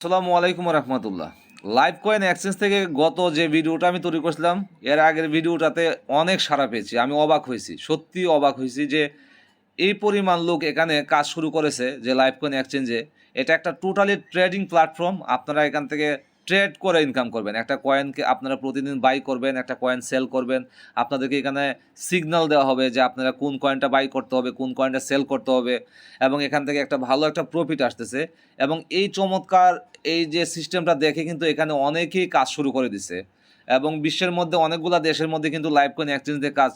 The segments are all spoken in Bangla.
আসসালামু আলাইকুম রহমতুল্লাহ। লাইভ কয়েন এক্সচেঞ্জ থেকে গত যে ভিডিওটা আমি তৈরি করেছিলাম, এর আগের ভিডিওটাতে অনেক সারা পেয়েছি। আমি অবাক হয়েছি, সত্যি অবাক হয়েছি যে এই পরিমাণ লোক এখানে কাজ শুরু করেছে যে লাইভ কয়েন এক্সচেঞ্জে এটা একটা টোটালি ট্রেডিং প্ল্যাটফর্ম আপনারা এখান থেকে ট্রেড করে ইনকাম করবেন। একটা কয়েনকে আপনারা প্রতিদিন বাই করবেন, একটা কয়েন সেল করবেন। আপনাদেরকে এখানে সিগন্যাল দেওয়া হবে যে আপনারা কোন কয়েনটা বাই করতে হবে, কোন কয়েনটা সেল করতে হবে এবং এখান থেকে একটা ভালো একটা প্রফিট আসতেছে এবং এই চমৎকার এই যে সিস্টেমটা দেখে কিন্তু এখানে অনেকেই কাজ শুরু করে দিছে এবং বিশ্বের মধ্যে অনেকগুলা দেশের মধ্যে কিন্তু লাইভ কয়েন এক্সচেঞ্জ দিয়ে কাজ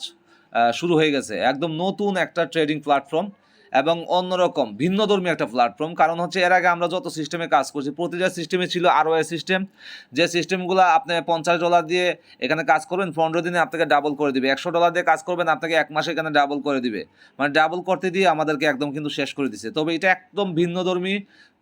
শুরু হয়ে গেছে। একদম নতুন একটা ট্রেডিং প্ল্যাটফর্ম এবং অন্যরকম ভিন্নধর্মী একটা প্ল্যাটফর্ম কারণ হচ্ছে এর আগে আমরা যত সিস্টেমে কাজ করছি, প্রতিটা সিস্টেমে ছিল আরও সিস্টেম যে সিস্টেমগুলো আপনি পঞ্চাশ ডলার দিয়ে এখানে কাজ করবেন, পনেরো দিনে আপনাকে ডাবল করে দিবে। একশো ডলার দিয়ে কাজ করবেন, আপনাকে এক মাসে এখানে ডাবল করে দিবে। মানে ডাবল করতে দিয়ে আমাদেরকে একদম কিন্তু শেষ করে দিছে। তবে এটা একদম ভিন্নধর্মী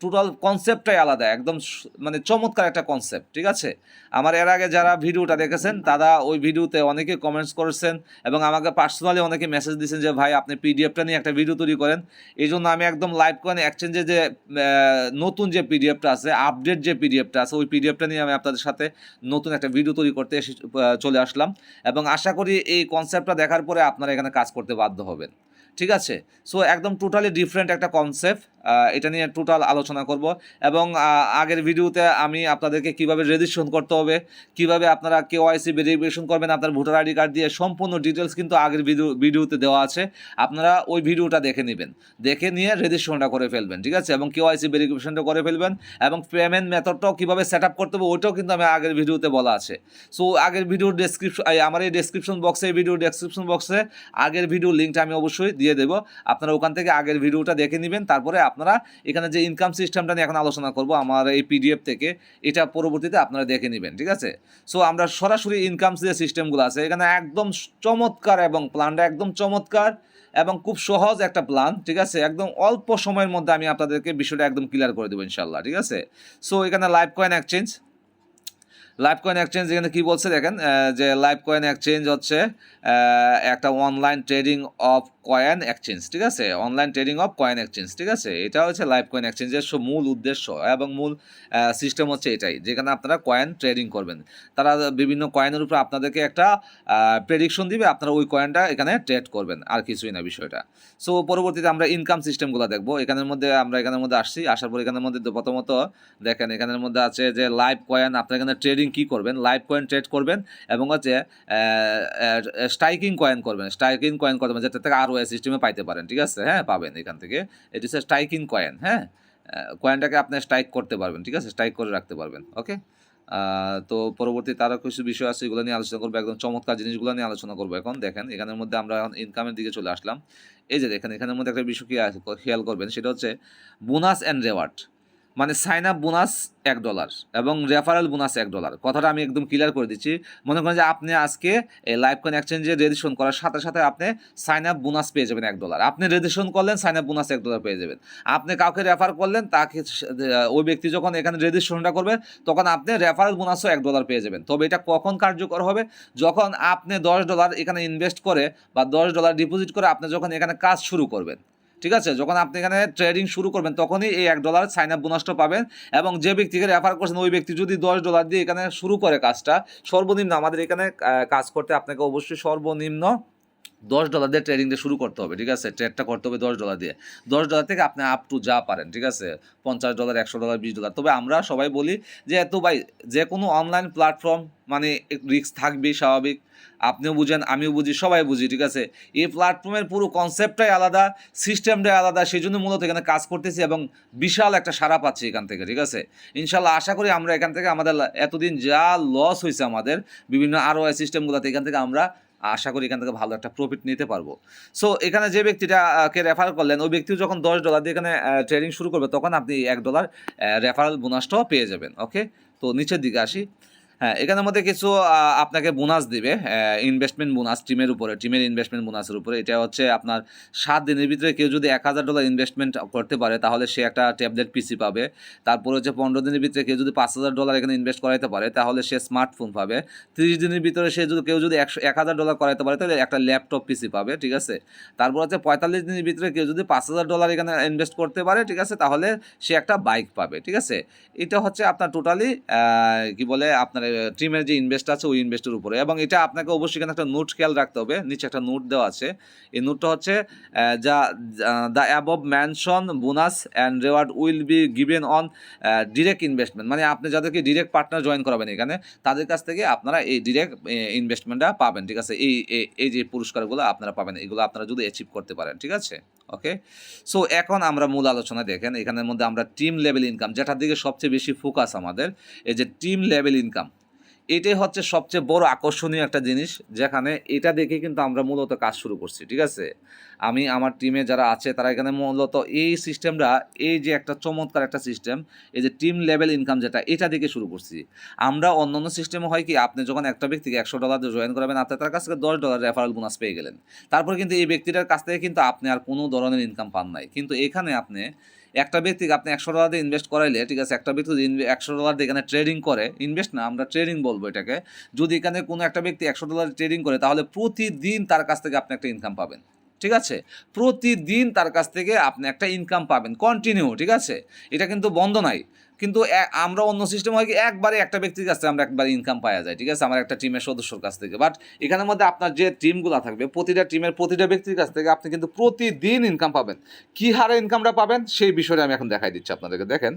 টোটাল কনসেপ্টটাই আলাদা, একদম মানে চমৎকার একটা কনসেপ্ট ঠিক আছে? আমার এর আগে যারা ভিডিওটা দেখেছেন, তারা ওই ভিডিওতে অনেকে কমেন্টস করেছেন এবং আমাকে পার্সোনালি অনেকে মেসেজ দিয়েছেন যে, ভাই, আপনি পিডিএফটা নিয়ে একটা ভিডিও তৈরি করেন। এই জন্য আমি একদম লাইভ কয়েন এক্সচেঞ্জে যে নতুন যে পিডিএফটা আছে আপডেট যে পিডিএফটা আছে, ওই পিডিএফটা নিয়ে আমি আপনাদের সাথে নতুন একটা ভিডিও তৈরি করতে চলে আসলাম। এবং আশা করি এই কনসেপ্টটা দেখার পরে আপনারা এখানে কাজ করতে বাধ্য হবেন। ঠিক আছে? সো একদম টোটালি ডিফারেন্ট একটা কনসেপ্ট এটা নিয়ে টোটাল আলোচনা করব এবং আগের ভিডিওতে আমি আপনাদেরকে কীভাবে রেজিস্ট্রেশন করতে হবে, কীভাবে আপনারা কে কেওয়াইসি ভেরিফিকেশন করবেন, আপনার ভোটার আইডি কার্ড দিয়ে সম্পূর্ণ ডিটেলস কিন্তু আগের ভিডিও, ভিডিওতে দেওয়া আছে, আপনারা ওই ভিডিওটা দেখে নেবেন, দেখে নিয়ে রেজিস্ট্রেশনটা করে ফেলবেন, ঠিক আছে? এবং কেওয়াইসি ভেরিফিকেশনটা করে ফেলবেন এবং পেমেন্ট মেথডটাও কীভাবে সেট আপ করতে হবে ওইটাও কিন্তু আমি আগের ভিডিওতে বলা আছে। সো, আগের ভিডিওর ডেসক্রিপশন আমার এই ডেসক্রিপশন বক্সে, এই ভিডিও ডেসক্রিপশন বক্সে আগের ভিডিও লিঙ্কটা আমি অবশ্যই দিয়ে দেবো, আপনারা ওখান থেকে আগের ভিডিওটা দেখে নেবেন, তারপরে আপনারা এখানে যে ইনকাম সিস্টেমটা নিয়ে এখন আলোচনা করব, আমার এই পিডিএফ থেকে, এটা পরবর্তীতে আপনারা দেখে নেবেন, ঠিক আছে? সো আমরা সরাসরি ইনকাম যে সিস্টেমগুলো আছে, এখানে একদম চমৎকার এবং প্ল্যানটা একদম চমৎকার এবং খুব সহজ একটা প্ল্যান ঠিক আছে? একদম অল্প সময়ের মধ্যে আমি আপনাদেরকে বিষয়টা একদম ক্লিয়ার করে দেবো ইনশাল্লাহ ঠিক আছে? সো এখানে live coin exchange live coin exchange এখানে কি বলছে দেখেন যে লাইভ কয়েন এক্সচেঞ্জ হচ্ছে একটা online trading of coin exchange ঠিক আছে? Online trading of coin exchange ঠিক আছে? এটা হচ্ছে লাইভ কয়েন এক্সচেঞ্জের মূল উদ্দেশ্য এবং মূল সিস্টেম হচ্ছে এটাই, যেখানে আপনারা কয়েন ট্রেডিং করবেন। তারা বিভিন্ন কয়েনের উপরে আপনাদেরকে একটা প্রেডিকশন দিবে, আপনারা ওই কয়েনটা এখানে ট্রেড করবেন, আর কিছুই না বিষয়টা। সো পরবর্তীতে আমরা ইনকাম সিস্টেমগুলো দেখব। এখানের মধ্যে আমরা এখানের মধ্যে আসছি, আসার পর এখানের মধ্যে প্রথমত দেখেন, এখানের মধ্যে আছে যে লাইভ কয়েন আপনারা এখানে ট্রেডিং কি করবেন? লাইভ কয়েন ট্রেড করবেন এবং হচ্ছে স্ট্রাইকিং কয়েন করবেন। স্ট্রাইকিং কয়েন করবেন যেটা থেকে আরও সিস্টেমে পাইতে পারেন, ঠিক আছে? হ্যাঁ পাবেন এখান থেকে। এটি হচ্ছে স্ট্রাইকিং কয়েন হ্যাঁ? কয়েনটাকে আপনি স্ট্রাইক করতে পারবেন, ঠিক আছে? স্ট্রাইক করে রাখতে পারবেন ওকে তো পরবর্তী আরও কিছু বিষয় আছে, এগুলো নিয়ে আলোচনা করব, একদম চমৎকার জিনিসগুলো নিয়ে আলোচনা করব এখন। দেখেন, এখানের মধ্যে আমরা এখন ইনকামের দিকে চলে আসলাম। এই যে দেখেন, এখানের মধ্যে একটা বিষয় কি খেয়াল করবেন, সেটা হচ্ছে বোনাস অ্যান্ড রেওয়ার্ড মানে সাইন আপ বোনাস এক ডলার এবং রেফারেল বোনাস এক ডলার কথাটা আমি একদম ক্লিয়ার করে দিচ্ছি। মনে করেন যে আপনি আজকে এই লাইভ কয়েন এক্সচেঞ্জে রেজিস্ট্রেশন করার সাথে সাথে আপনি সাইন আপ বোনাস পেয়ে যাবেন এক ডলার আপনি রেজিস্ট্রেশন করলেন সাইন আপ বোনাস এক ডলার পেয়ে যাবেন। আপনি কাউকে রেফার করলেন, তাকে ওই ব্যক্তি যখন এখানে রেজিস্ট্রেশনটা করবে, তখন আপনি রেফারেল বোনাসও এক ডলার পেয়ে যাবেন। তবে এটা কখন কার্যকর হবে? যখন আপনি দশ ডলার এখানে ইনভেস্ট করে বা দশ ডলার ডিপোজিট করে আপনি যখন এখানে কাজ শুরু করবেন ঠিক আছে? যখন আপনি এখানে ট্রেডিং শুরু করবেন, তখনই এই এক ডলার সাইন আপ বোনাসটা পাবেন এবং যে ব্যক্তিকে রেফার করছেন, ওই ব্যক্তি যদি দশ ডলার দিয়ে এখানে শুরু করে কাজটা, সর্বনিম্ন আমাদের এখানে কাজ করতে আপনাকে অবশ্যই সর্বনিম্ন দশ ডলার দিয়ে ট্রেডিংটা শুরু করতে হবে, ঠিক আছে? ট্রেডটা করতে হবে দশ ডলার দিয়ে। দশ ডলার থেকে আপনি আপ টু যা পারেন, ঠিক আছে? পঞ্চাশ ডলার একশো ডলার বিশ ডলার তবে আমরা সবাই বলি যে, এত ভাই, যে কোনো অনলাইন প্ল্যাটফর্ম মানে রিস্ক থাকবেই স্বাভাবিক। আপনিও বুঝেন, আমিও বুঝি, সবাই বুঝি, ঠিক আছে? এই প্ল্যাটফর্মের পুরো কনসেপ্টটাই আলাদা সিস্টেমটাই আলাদা, সেই জন্য মূলত এখানে কাজ করতেছি এবং বিশাল একটা সারা পাচ্ছি এখান থেকে, ঠিক আছে? ইনশাল্লাহ আশা করি আমরা এখান থেকে আমাদের এতদিন যা লস হয়েছে আমাদের, বিভিন্ন আরও সিস্টেমগুলোতে এখান থেকে আমরা আশা করি এখান থেকে ভালো একটা প্রফিট নিতে পারব। সো এখানে যে ব্যক্তিটাকে রেফার করলেন, ওই ব্যক্তিও যখন দশ ডলার দিয়ে এখানে ট্রেডিং শুরু করবে, তখন আপনি এক ডলার রেফারেল বোনাসটাও পেয়ে যাবেন ওকে তো নিচের দিকে আসি। হ্যাঁ এখানের মধ্যে কিছু আপনাকে বোনাস দিবে ইনভেস্টমেন্ট বোনাস টিমের উপরে টিমের ইনভেস্টমেন্ট বোনাসের উপরে। এটা হচ্ছে আপনার সাত দিনের ভিতরে কেউ যদি এক হাজার ডলার ইনভেস্টমেন্ট করতে পারে, তাহলে সে একটা ট্যাবলেট পিসি পাবে। তারপরে হচ্ছে পনেরো দিনের ভিতরে কেউ যদি পাঁচ হাজার ডলার এখানে ইনভেস্ট করাইতে পারে, তাহলে সে স্মার্টফোন পাবে। তিরিশ দিনের ভিতরে সে যদি, কেউ যদি একশো, এক হাজার ডলার করাইতে পারে, তাহলে একটা ল্যাপটপ পিসি পাবে, ঠিক আছে? তারপর হচ্ছে পঁয়তাল্লিশ দিনের ভিতরে কেউ যদি পাঁচ হাজার ডলার এখানে ইনভেস্ট করতে পারে, ঠিক আছে? তাহলে সে একটা বাইক পাবে, ঠিক আছে? এটা হচ্ছে আপনার টোটালি কি বলে, আপনার টিমের যে ইনভেস্ট আছে, ওই ইনভেস্টের উপরে। এবং এটা আপনাকে অবশ্যই এখানে একটা নোট খেয়াল রাখতে হবে। নিচে একটা নোট দেওয়া আছে। এই নোটটা হচ্ছে যা the above mention bonus and reward will be given on direct investment মানে আপনি যাদেরকে ডিরেক্ট পার্টনার জয়েন করাবেন এখানে, তাদের কাছ থেকে আপনারা এই ডিরেক্ট ইনভেস্টমেন্টটা পাবেন, ঠিক আছে? এই- এই যে পুরস্কারগুলো আপনারা পাবেন, এগুলো আপনারা যদি অ্যাচিভ করতে পারেন, ঠিক আছে? ওকে সো এখন আমরা মূল আলোচনা দেখেন, এখানের মধ্যে আমরা টিম লেভেল ইনকাম যেটার দিকে সবচেয়ে বেশি ফোকাস আমাদের, এই যে টিম লেভেল ইনকাম এটাই হচ্ছে সবচেয়ে বড় আকর্ষণীয় একটা জিনিস, যেখানে এটা দেখে কিন্তু আমরা মূলত কাজ শুরু করছি, ঠিক আছে? আমি, আমার টিমে যারা আছে, তারা এখানে মূলত এই সিস্টেমটা এই যে একটা চমৎকার একটা সিস্টেম এই যে টিম লেভেল ইনকাম যেটা, এটা দেখে শুরু করছি। আমরা অন্যান্য সিস্টেমে হয় কি, আপনি যখন একটা ব্যক্তিকে একশো ডলার জয়েন করাবেন, আপনি তার কাছ থেকে দশ ডলার রেফারেল বোনাস পেয়ে গেলেন। তারপর কিন্তু এই ব্যক্তিটার কাছ থেকে কিন্তু আপনি আর কোনো ধরনের ইনকাম পান নাই। কিন্তু এখানে আপনি একটা ব্যক্তিকে আপনি একশো ডলার দিয়ে ইনভেস্ট করাইলে, ঠিক আছে, একটা ব্যক্তি যদি একশো ডলার দিয়ে এখানে ট্রেডিং করে ইনভেস্ট না, আমরা ট্রেডিং বলব এটাকে, যদি এখানে কোনো একটা ব্যক্তি একশো ডলার ট্রেডিং করে, তাহলে প্রতিদিন তার কাছ থেকে আপনি একটা ইনকাম পাবেন, ঠিক আছে? প্রতিদিন তার কাছ থেকে আপনি একটা ইনকাম পাবেন কন্টিনিউ ঠিক আছে? এটা কিন্তু বন্ধ নাই। কিন্তু আমরা অন্য সিস্টেম হয় কি, একবারে একটা ব্যক্তির কাছ থেকে আমরা একবারে ইনকাম পাওয়া যায়, ঠিক আছে? আমার একটা টিমের সদস্যর কাছ থেকে। বাট এখানের মধ্যে আপনার যে টিমগুলো থাকবে, প্রতিটা টিমের প্রতিটা ব্যক্তির কাছ থেকে আপনি কিন্তু প্রতিদিন ইনকাম পাবেন। কী হারে ইনকামটা পাবেন, সেই বিষয়টা আমি এখন দেখাই দিচ্ছি আপনাদেরকে। দেখেন,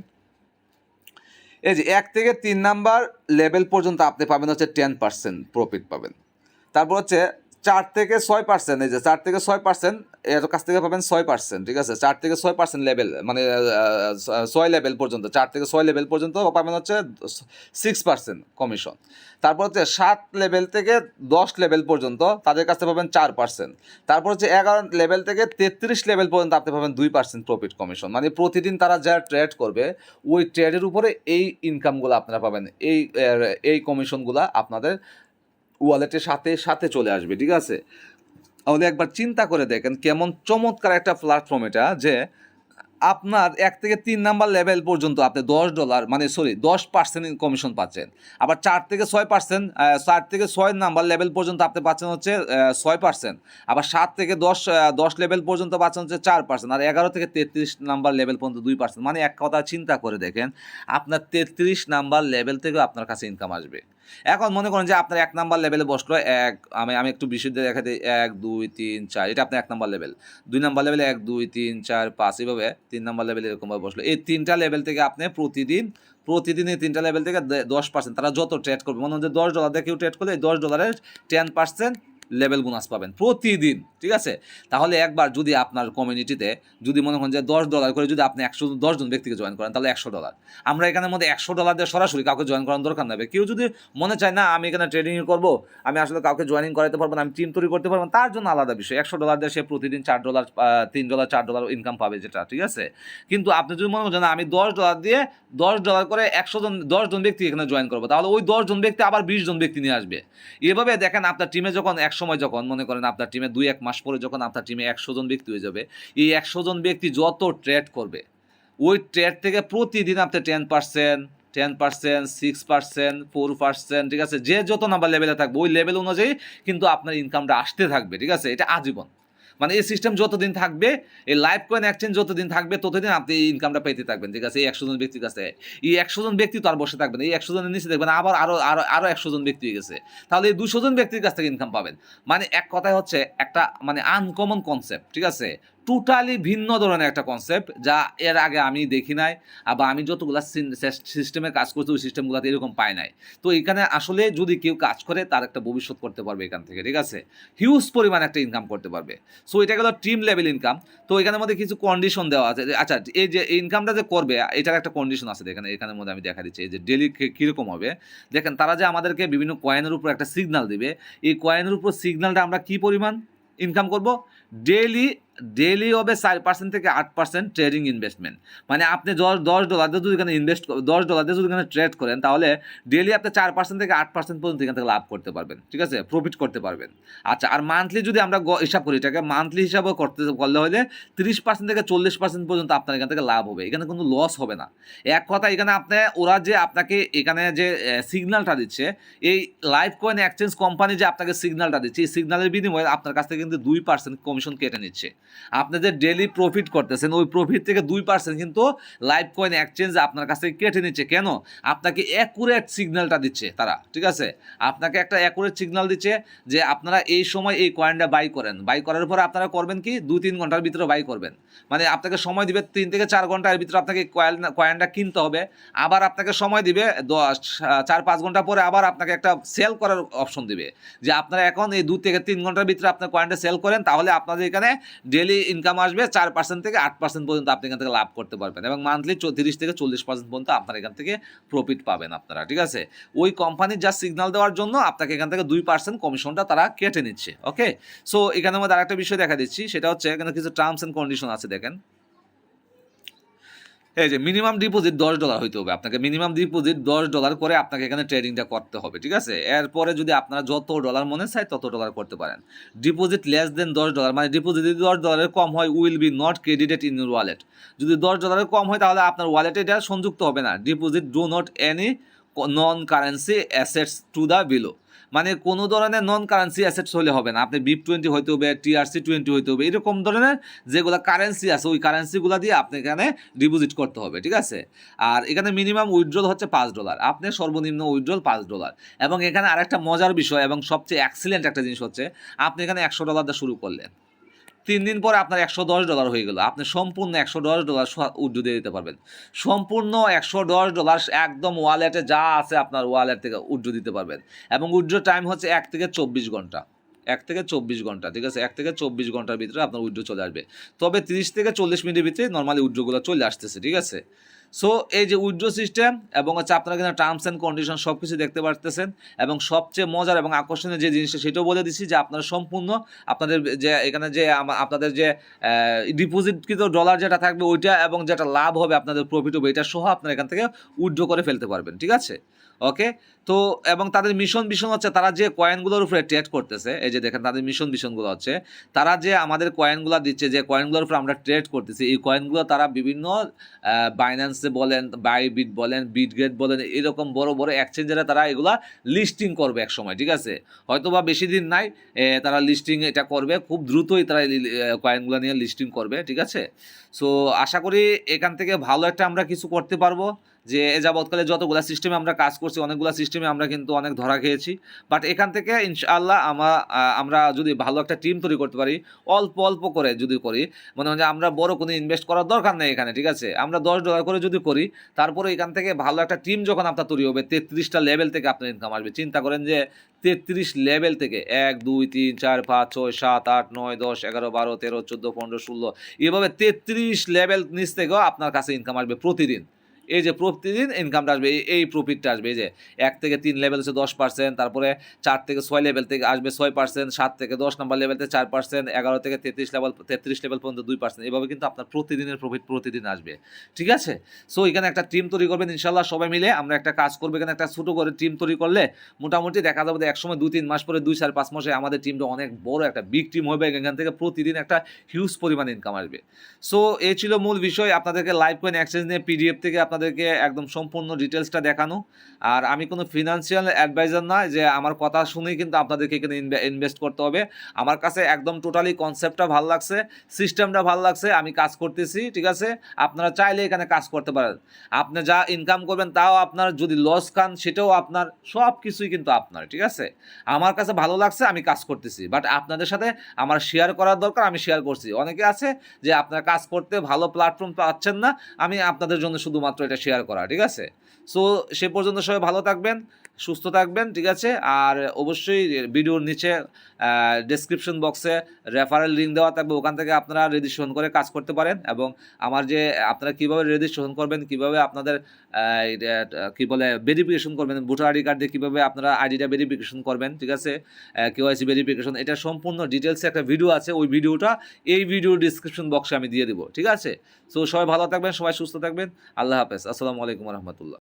এই যে এক থেকে তিন নাম্বার লেভেল পর্যন্ত আপনি পাবেন হচ্ছে টেন পার্সেন্ট প্রফিট পাবেন। তারপর হচ্ছে চার থেকে ছয় পার্সেন্ট এই যে চার থেকে ছয় পার্সেন্ট এর কাছ থেকে পাবেন ছয় পার্সেন্ট ঠিক আছে? চার থেকে ছয় পার্সেন্ট লেভেল মানে ছয় লেভেল পর্যন্ত, চার থেকে ছয় লেভেল পর্যন্ত পাবেন হচ্ছে সিক্স পার্সেন্ট কমিশন তারপর হচ্ছে সাত লেভেল থেকে দশ লেভেল পর্যন্ত তাদের কাছে পাবেন চার পার্সেন্ট তারপর হচ্ছে এগারো লেভেল থেকে তেত্রিশ লেভেল পর্যন্ত আপনি পাবেন দুই পার্সেন্ট প্রফিট কমিশন মানে প্রতিদিন তারা যা ট্রেড করবে, ওই ট্রেডের উপরে এই ইনকামগুলো আপনারা পাবেন। এই এই কমিশনগুলো আপনাদের ওয়ালেটের সাথে সাথে চলে আসবে, ঠিক আছে? তাহলে একবার চিন্তা করে দেখেন কেমন চমৎকার একটা প্ল্যাটফর্ম এটা যে আপনার এক থেকে তিন নাম্বার লেভেল পর্যন্ত আপনি দশ ডলার মানে সরি দশ পার্সেন্ট কমিশন পাচ্ছেন। আবার চার থেকে ছয় পার্সেন্ট চার থেকে ছয় নাম্বার লেভেল পর্যন্ত আপনি পাচ্ছেন হচ্ছে ছয় পার্সেন্ট আবার সাত থেকে দশ দশ লেভেল পর্যন্ত পাচ্ছেন হচ্ছে চার পার্সেন্ট আর এগারো থেকে তেত্রিশ নাম্বার লেভেল পর্যন্ত দুই পার্সেন্ট মানে এক কথা চিন্তা করে দেখেন, আপনার তেত্রিশ নাম্বার লেভেল থেকেও আপনার কাছে ইনকাম আসবে। এখন মনে করেন যে আপনার এক নাম্বার লেভেলে বসল, এক, আমি আমি একটু বিশুদ্ধ দেখা দিই এক, দুই, তিন, চার, এটা আপনার এক নাম্বার লেভেল দুই নাম্বার লেভেলে এক, দুই, তিন, চার, পাঁচ এইভাবে তিন নাম্বার লেভেলে এরকমভাবে বসল। এই তিনটা লেভেল থেকে আপনি প্রতিদিন প্রতিদিন এই তিনটা লেভেল থেকে দশ পার্সেন্ট তারা যত ট্রেড করবে, মনে হচ্ছে দশ ডলার দিয়ে কেউ ট্রেড করলে এই দশ ডলারের টেন পার্সেন্ট লেভেল বোনাস পাবেন প্রতিদিন, ঠিক আছে? তাহলে একবার যদি আপনার কমিউনিটিতে যদি মনে করেন যে দশ ডলার করে যদি আপনি একশো দশজন ব্যক্তিকে জয়েন করেন, তাহলে একশো ডলার আমরা এখানের মধ্যে একশো ডলার দিয়ে সরাসরি কাউকে জয়েন করার দরকার নেবে কেউ যদি মনে চায়, না, আমি এখানে ট্রেডিং করব, আমি আসলে কাউকে জয়েনিং করাতে পারব না, আমি টিম তৈরি করতে পারব তার জন্য আলাদা বিষয়। একশো ডলার দিয়ে সে প্রতিদিন চার ডলার তিন ডলার চার ডলার ইনকাম পাবে যেটা, ঠিক আছে? কিন্তু আপনি যদি মনে করেন আমি দশ ডলার দিয়ে দশ ডলার করে একশো জন, দশ জন ব্যক্তি এখানে জয়েন করব, তাহলে ওই দশ জন ব্যক্তি আবার বিশ জন ব্যক্তি নিয়ে আসবে। এভাবে দেখেন আপনার টিমে যখন এক সময় যখন মনে করেন আপনার টিমে দুই, এক মাস পরে যখন আপনার টিমে একশো জন ব্যক্তি হয়ে যাবে, এই একশো জন ব্যক্তি যত ট্রেড করবে, ওই ট্রেড থেকে প্রতিদিন আপনি ten percent ten percent six percent four percent ঠিক আছে? যে যত নাম্বার লেভেলে থাকবে, ওই লেভেল অনুযায়ী কিন্তু আপনার ইনকামটা আসতে থাকবে, ঠিক আছে? এটা আজীবন। মানে এই সিস্টেম যতদিন থাকবে, এই লাইফ কয়েন এক্সচেঞ্জ যতদিন থাকবে, ততদিন আপনি এই ইনকামটা পেতে থাকবেন। ঠিক আছে? এই একশো জন ব্যক্তির কাছে। এই একশো জন ব্যক্তি তো আর বসে থাকবেন এই একশো জনের নিচে দেখবেন আবার আরও আরও আরও একশো জন ব্যক্তি হয়ে গেছে। তাহলে এই দুশো জন ব্যক্তির কাছ থেকে ইনকাম পাবেন। মানে এক কথায় হচ্ছে একটা মানে আনকমন কনসেপ্ট ঠিক আছে? টোটালি ভিন্ন ধরনের একটা কনসেপ্ট যা এর আগে আমি দেখি নাই আবার আমি যতগুলা সিস্টেমে কাজ করছি, ওই সিস্টেমগুলোতে এরকম পাই নাই। তো এখানে আসলে যদি কেউ কাজ করে, তার একটা ভবিষ্যৎ করতে পারবে এখান থেকে, ঠিক আছে? হিউজ পরিমাণ একটা ইনকাম করতে পারবে। সো এটা গেল টিম লেভেল ইনকাম তো এখানের মধ্যে কিছু কন্ডিশন দেওয়া আছে। আচ্ছা এই যে ইনকামটা যে করবে, এটার একটা কন্ডিশন আছে। এখানে এখানের মধ্যে আমি দেখা দিচ্ছি, এই যে ডেলি কীরকম হবে? দেখেন, তারা যে আমাদেরকে বিভিন্ন কয়েনের উপর একটা সিগনাল দিবে, এই কয়েনের উপর সিগনালটা আমরা কি পরিমাণ ইনকাম করব? ডেইলি ডেইলি হবে চার পার্সেন্ট থেকে আট পার্সেন্ট ট্রেডিং ইনভেস্টমেন্ট মানে আপনি দশ ডলার দিয়ে যদি এখানে ইনভেস্ট দশ ডলার দিয়ে যদি এখানে ট্রেড করেন, তাহলে ডেইলি আপনি চার পার্সেন্ট থেকে আট পার্সেন্ট পর্যন্ত এখান থেকে লাভ করতে পারবেন। ঠিক আছে? প্রফিট করতে পারবেন। আচ্ছা আর মান্থলি যদি আমরা হিসাব করি, এটাকে মান্থলি হিসাবে করতে, করলে হলে তিরিশ পার্সেন্ট থেকে চল্লিশ পার্সেন্ট পর্যন্ত আপনার এখান থেকে লাভ হবে। এখানে কোনো লস হবে না। এক কথা, এখানে আপনি, ওরা যে আপনাকে এখানে যে সিগন্যালটা দিচ্ছে, এই লাইফ কয়েন এক্সচেঞ্জ কোম্পানি যে আপনাকে সিগন্যালটা দিচ্ছে, এই সিগন্যালের বিনিময়ে আপনার কাছ থেকে কিন্তু দুই পার্সেন্ট কমিশন কেটে নিচ্ছে। আপনি যে ডেলি প্রফিট করতেছেন, ওই প্রফিট থেকে দুই পার্সেন্ট কিন্তু লাইফ কয়েন এক্সচেঞ্জ আপনার কাছ থেকে কেটে নিচ্ছে। কেন? আপনাকে অ্যাকুরেট সিগন্যালটা দিচ্ছে তারা, ঠিক আছে? আপনাকে একটা অ্যাকুরেট সিগন্যাল দিচ্ছে যে আপনারা এই সময় এই কয়েনটা বাই করেন। বাই করার পরে আপনারা করবেন কি? দুই তিন ঘণ্টার ভিতরে বাই করবেন। মানে আপনাকে সময় দিবে তিন থেকে চার ঘণ্টার ভিতরে আপনাকে কয়েন কয়েনটা কিনতে হবে। আবার আপনাকে সময় দিবে দশ চার পাঁচ ঘণ্টা পরে আবার আপনাকে একটা সেল করার অপশন দিবে। যে আপনারা এখন এই দু থেকে তিন ঘণ্টার ভিতরে আপনার কয়েনটা সেল করেন, তাহলে আপনাদের এখানে ডেলি ইনকাম আসবে, চার পার্সেন্ট থেকে আট পার্সেন্ট পর্যন্ত আপনি এখান থেকে লাভ করতে পারবেন এবং মান্থলি তিরিশ থেকে চল্লিশ পার্সেন্ট পর্যন্ত আপনার এখান থেকে প্রফিট পাবেন আপনারা, ঠিক আছে? ওই কোম্পানির যা সিগনাল দেওয়ার জন্য আপনাকে এখান থেকে দুই পার্সেন্ট কমিশনটা তারা কেটে নিচ্ছে ওকে সো এখানে আমাদের আরেকটা বিষয় দেখা দিচ্ছি, সেটা হচ্ছে এখানে কিছু টার্মস অ্যান্ড কন্ডিশন আছে, দেখেন। এই যে মিনিমাম ডিপোজিট দশ ডলার হইতে হবে। আপনাকে মিনিমাম ডিপোজিট দশ ডলার করে আপনাকে এখানে ট্রেডিংটা করতে হবে, ঠিক আছে? এরপরে যদি আপনারা যত ডলার মনে চায় তত ডলার করতে পারেন। ডিপোজিট লেস দেন দশ ডলার মানে ডিপোজিট যদি দশ ডলারের কম হয় will be not credited in your wallet যদি দশ ডলারের কম হয়, তাহলে আপনার ওয়ালেটে এটা সংযুক্ত হবে না। Deposit do not any non currency assets to the below মানে কোনো ধরনের নন কারেন্সি অ্যাসেটস হলে হবে না। আপনি বিপ টোয়েন্টি হইতে হবে টিআরসি টোয়েন্টি হইতে হবে, এরকম ধরনের যেগুলো কারেন্সি আছে, ওই কারেন্সিগুলো দিয়ে আপনি এখানে ডিপোজিট করতে হবে, ঠিক আছে? আর এখানে মিনিমাম উইথড্রল হচ্ছে পাঁচ ডলার আপনি সর্বনিম্ন উইথড্রল পাঁচ ডলার এবং এখানে আরেকটা মজার বিষয় এবং সবচেয়ে অ্যাক্সিলেন্ট একটা জিনিস হচ্ছে, আপনি এখানে একশো ডলার দিয়ে শুরু করলেন। তিন দিন পরে আপনার একশো দশ ডলার হয়ে গেল। আপনি সম্পূর্ণ একশো দশ ডলার উড্ডু দিয়ে দিতে পারবেন। সম্পূর্ণ একশো দশ ডলার একদম ওয়ালেটে যা আছে আপনার ওয়ালেট থেকে উড্ডু দিতে পারবেন। এবং উইথড্র টাইম হচ্ছে এক থেকে চব্বিশ ঘণ্টা। এক থেকে চব্বিশ ঘণ্টা, ঠিক আছে? এক থেকে চব্বিশ ঘণ্টার ভিতরে আপনার উইথড্র চলে আসবে। তবে তিরিশ থেকে চল্লিশ মিনিটের ভিতরে নর্মালি উইথড্রগুলো চলে আসতেছে, ঠিক আছে? সো এই যে উইড্রো সিস্টেম এবং হচ্ছে আপনারা কিন্তু টার্মস অ্যান্ড কন্ডিশন সব কিছু দেখতে পারতেছেন এবং সবচেয়ে মজার এবং আকর্ষণীয় যে জিনিসটা সেটাও বলে দিচ্ছি যে আপনারা সম্পূর্ণ আপনাদের যে এখানে যে আপনাদের যে ডিপোজিটকৃত ডলার যেটা থাকবে ওইটা এবং যেটা লাভ হবে আপনাদের প্রফিট হবে, এটা সহ আপনারা এখান থেকে উইড্রো করে ফেলতে পারবেন, ঠিক আছে? ওকে তো, এবং তাদের মিশন ভীষণ হচ্ছে, তারা যে কয়েনগুলোর উপরে ট্রেড করতেছে, এই যে দেখেন তাদের মিশন ভীষণগুলো হচ্ছে, তারা যে আমাদের কয়েনগুলো দিচ্ছে, যে কয়েনগুলোর উপরে আমরা ট্রেড করতেছি, এই কয়েনগুলো তারা বিভিন্ন বাইন্যান্সে বলেন বাইবিট বলেন বিটগেট বলেন, এরকম বড় বড় এক্সচেঞ্জারে তারা এগুলা লিস্টিং করবে এক সময় ঠিক আছে? হয়তো বা বেশি দিন নাই তারা লিস্টিং এটা করবে, খুব দ্রুতই তারা কয়েনগুলো নিয়ে লিস্টিং করবে, ঠিক আছে? সো আশা করি এখান থেকে ভালো একটা আমরা কিছু করতে পারব। যে এ যাবৎকালে যতগুলা সিস্টেমে আমরা কাজ করছি অনেকগুলা সিস্টেমে আমরা কিন্তু অনেক ধরা খেয়েছি। বাট এখান থেকে ইনশাআল্লাহ আমা আহ, আমরা যদি ভালো একটা টিম তৈরি করতে পারি অল্প অল্প করে যদি করি মনে হয় যে আমরা বড় কোনো ইনভেস্ট করার দরকার নেই এখানে ঠিক আছে? আমরা দশ ডলার করে যদি করি তারপরে এখান থেকে ভালো একটা টিম যখন আপনার তৈরি হবে তেত্রিশটা লেভেল থেকে আপনার ইনকাম আসবে। চিন্তা করেন যে তেত্রিশ লেভেল থেকে এক দুই তিন চার পাঁচ ছয় সাত আট নয় দশ এগারো বারো তেরো চোদ্দ পনেরো ষোলো এভাবে তেত্রিশ লেভেল নিচ থেকেও আপনার কাছে ইনকাম আসবে প্রতিদিন। এই যে প্রতিদিন ইনকামটা আসবে, এই- প্রফিটটা আসবে, এই যে এক থেকে তিন লেভেল হচ্ছে দশ পার্সেন্ট তারপরে চার থেকে ছয় লেভেল থেকে আসবে ছয় পার্সেন্ট সাত থেকে দশ নম্বর লেভেল থেকে চার পার্সেন্ট এগারো থেকে তেত্রিশ লেভেল তেত্রিশ লেভেল পর্যন্ত দুই পার্সেন্ট এভাবে কিন্তু আপনার প্রতিদিনের প্রফিট প্রতিদিন আসবে, ঠিক আছে? সো এখানে একটা টিম তৈরি করবেন ইনশাল্লাহ সবাই মিলে আমরা একটা কাজ করব, এখানে একটা ছোটো করে টিম তৈরি করলে মোটামুটি দেখা যাবে একসময় দুই তিন মাস পরে দুই চার পাঁচ মাসে আমাদের টিমটা অনেক বড় একটা বিগ টিম হবে, এখান থেকে প্রতিদিন একটা হিউজ পরিমাণ ইনকাম আসবে। সো এই ছিল মূল বিষয়, আপনাদেরকে লাইভ কয়েন এক্সচেঞ্জ নিয়ে পিডিএফ থেকে আপনাদেরকে একদম সম্পূর্ণ ডিটেলসটা দেখানো। আর আমি কোনো ফিনান্সিয়াল অ্যাডভাইজার না, যে আমার কথা শুনেই কিন্তু আপনাদেরকে এখানে ইনভেস্ট করতে হবে। আমার কাছে একদম টোটালি কনসেপ্টটা ভালো লাগছে সিস্টেমটা ভালো লাগছে, আমি কাজ করতেছি, ঠিক আছে? আপনারা চাইলে এখানে কাজ করতে পারেন। আপনি যা ইনকাম করবেন তাও আপনার যদি লস খান, সেটাও আপনার সব কিছুই কিন্তু আপনার, ঠিক আছে? আমার কাছে ভালো লাগছে, আমি কাজ করতেছি। বাট আপনাদের সাথে আমার শেয়ার করার দরকার, আমি শেয়ার করছি। অনেকে আছে যে আপনারা কাজ করতে ভালো প্ল্যাটফর্ম পাচ্ছেন না, আমি আপনাদের জন্য শুধুমাত্র এটা শেয়ার করা ঠিক আছে? সো সে পর্যন্ত সবাই ভালো থাকবেন। সুস্থ থাকবেন, ঠিক আছে? আর অবশ্যই ভিডিওর নিচে ডেসক্রিপশন বক্সে রেফারেল লিঙ্ক দেওয়া থাকবে। ওখান থেকে আপনারা রেজিস্ট্রেশন করে কাজ করতে পারেন এবং আমার যে আপনারা কীভাবে রেজিস্ট্রেশন করবেন, কীভাবে আপনাদের কি বলে ভেরিফিকেশন করবেন, ভোটার আইডি কার্ড দিয়ে কীভাবে আপনারা আইডিটা ভেরিফিকেশন করবেন, ঠিক আছে? কেওয়াইসি ভেরিফিকেশন এটা সম্পূর্ণ ডিটেলসে একটা ভিডিও আছে, ওই ভিডিওটা এই ভিডিও ডিসক্রিপশন বক্সে আমি দিয়ে দিব, ঠিক আছে? সো সবাই ভালো থাকবেন, সবাই সুস্থ থাকবেন, আল্লাহ হাফেজ, আসসালামু আলাইকুম রহমতুল্লাহ।